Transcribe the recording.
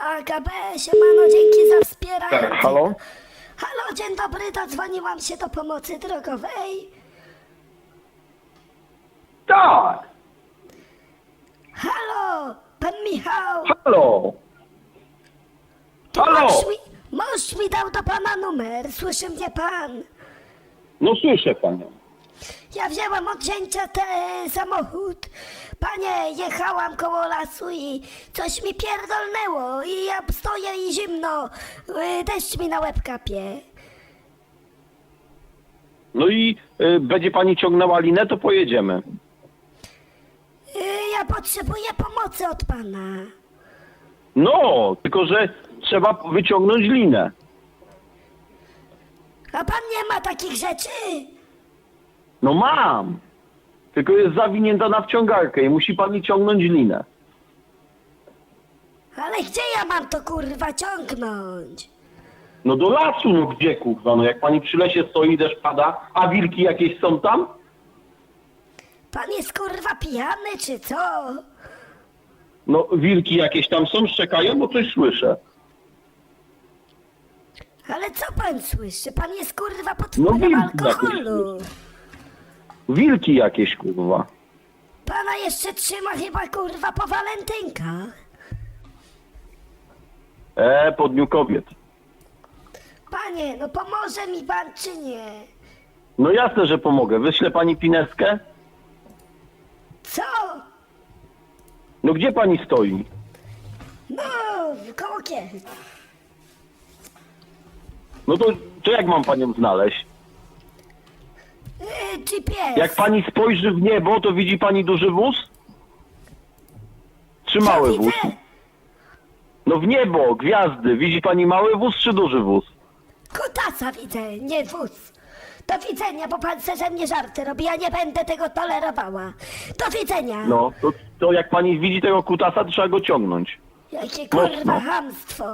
AKB, siemano, dzięki za wspieranie. Tak, halo? Halo, dzień dobry, dodzwoniłam się do pomocy drogowej. Tak! Halo, pan Michał. Halo! to halo! Mąż mi, mąż mi dał do pana numer, słyszy mnie pan. No słyszę panią. Ja wzięłam od zięcia te samochód. Panie, jechałam koło lasu i coś mi pierdolnęło i ja stoję i zimno. y, Deszcz mi na łeb kapie. No i y, będzie pani ciągnęła linę, to pojedziemy. Y, Ja potrzebuję pomocy od pana. No, tylko że trzeba wyciągnąć linę. A pan nie ma takich rzeczy? No mam! Tylko jest zawinięta na wciągarkę i musi pani ciągnąć linę. Ale gdzie ja mam to kurwa ciągnąć? No do lasu, no gdzie kurwa? No jak pani przy lesie stoi, deszcz pada, a wilki jakieś są tam? Pan jest kurwa pijany czy co? No wilki jakieś tam są, szczekają, bo coś słyszę. Ale co pan słyszy? Pan jest kurwa pod No wpływem alkoholu. Wilki jakieś kurwa. Pana jeszcze trzyma chyba kurwa po walentynkach. E, po dniu kobiet. Panie, no pomoże mi pan czy nie? No jasne, że pomogę. Wyśle pani pineskę? Co? No gdzie pani stoi? No, koło Kielc. No to, to jak mam panią znaleźć? Yy, GPS. Jak pani spojrzy w niebo, to widzi pani duży wóz? Czy mały widzę? wóz? No w niebo, gwiazdy. Widzi pani mały wóz czy duży wóz? Kutasa widzę, nie wóz. Do widzenia, bo pan se ze mnie żarty robi, ja nie będę tego tolerowała. Do widzenia. No, to, to jak pani widzi tego kutasa, to trzeba go ciągnąć. Jakie kurwa Mocno. hamstwo.